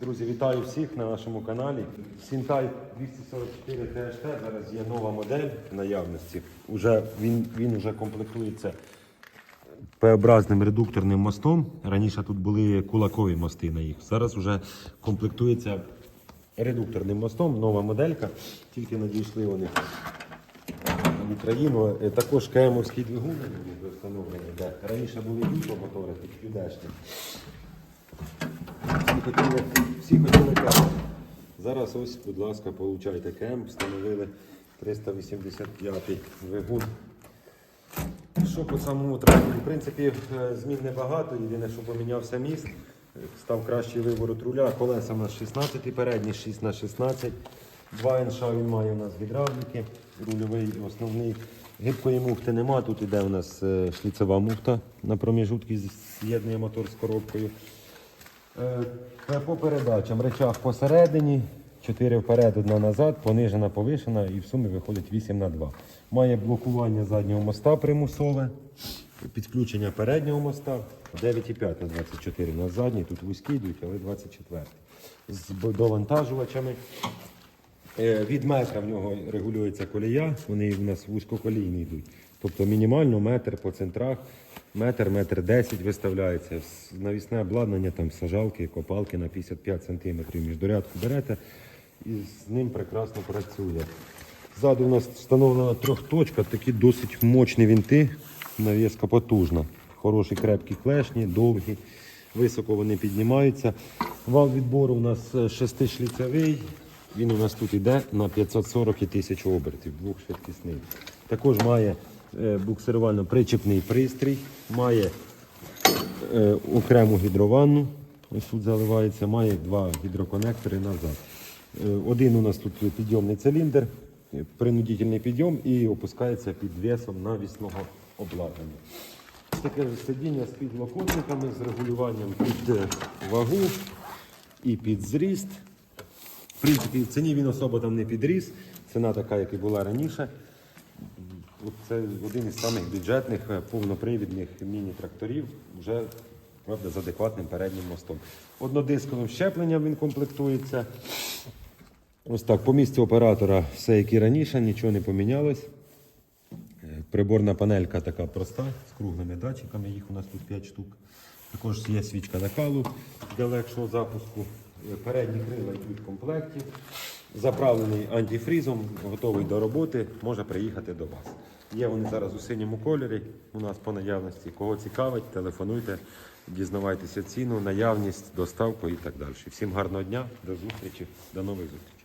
Друзі, вітаю всіх на нашому каналі. Сінтай 244 THT. Зараз є нова модель в наявності. Уже, він, він вже комплектується П-образним редукторним мостом. Раніше тут були кулакові мости на їх. Зараз вже комплектується редукторним мостом, нова моделька. Тільки надійшли вони в Україну. Е, Також КМовський двигун встановлений. Раніше були гідромотори, тут юдешні. Хотіли, всі хотіли КМ. Зараз ось, будь ласка, получайте КМ. Встановили 385-й двигун. Що по самому трактору? В принципі, е, змін небагато. Єдине, що помінявся міст. Став кращий виворот руля. Колеса у нас 16 передні, 6 на 16. Два інша він має у нас гідравліки. Рульовий основний. Гибкої муфти нема. Тут іде у нас е, шліцева муфта на проміжутки з'єднує мотор з коробкою. Е, По передачам речах посередині, 4 вперед, одна назад, понижена, повишена і в сумі виходить 8 на 2. Має блокування заднього моста примусове, підключення переднього моста 9,5 на 24 на задній, тут вузькі йдуть, але 24. З довантажувачами. Е, Від метра в нього регулюється колія, вони у нас вузькоколійні йдуть. Тобто мінімально метр по центрах, метр, метр 10 виставляється. Навісне обладнання, там сажалки, копалки на 55 см міждорядку берете і з ним прекрасно працює. Ззаду у нас встановлена трьохточка, такі досить мощні вінти, навіска потужна. Хороші крепкі клешні, довгі, високо вони піднімаються. Вал відбору у нас е, шестишліцевий. Він у нас тут йде на 540 і тисяч обертів, двохшвидкісний. Також має буксирувально-причепний пристрій, має е, окрему гідрованну. Ось тут заливається, має два гідроконектори назад. Е, один у нас тут підйомний циліндр, е, принудительний підйом і опускається під весом навісного обладнання. Таке сидіння з підлокотниками, з регулюванням під е, вагу і під зріст. В принципі, в ціні він особо там не підріс. Ціна така, як і була раніше. Це один із самих бюджетних е, повнопривідних міні-тракторів, вже правда, з адекватним переднім мостом. Однодисковим щепленням він комплектується. Ось так, по місці оператора все як і раніше, нічого не помінялось. Е, Приборна панелька така проста, з круглими датчиками, їх у нас тут 5 штук. Також є свічка накалу для легшого запуску. Е, Передні крила йдуть в комплекті. Заправлений антифрізом, готовий до роботи, може приїхати до вас. Є вони зараз у синьому кольорі. У нас по наявності. Кого цікавить, телефонуйте, дізнавайтеся ціну, наявність, доставку і так далі. Всім гарного дня, до зустрічі, до нових зустрічей.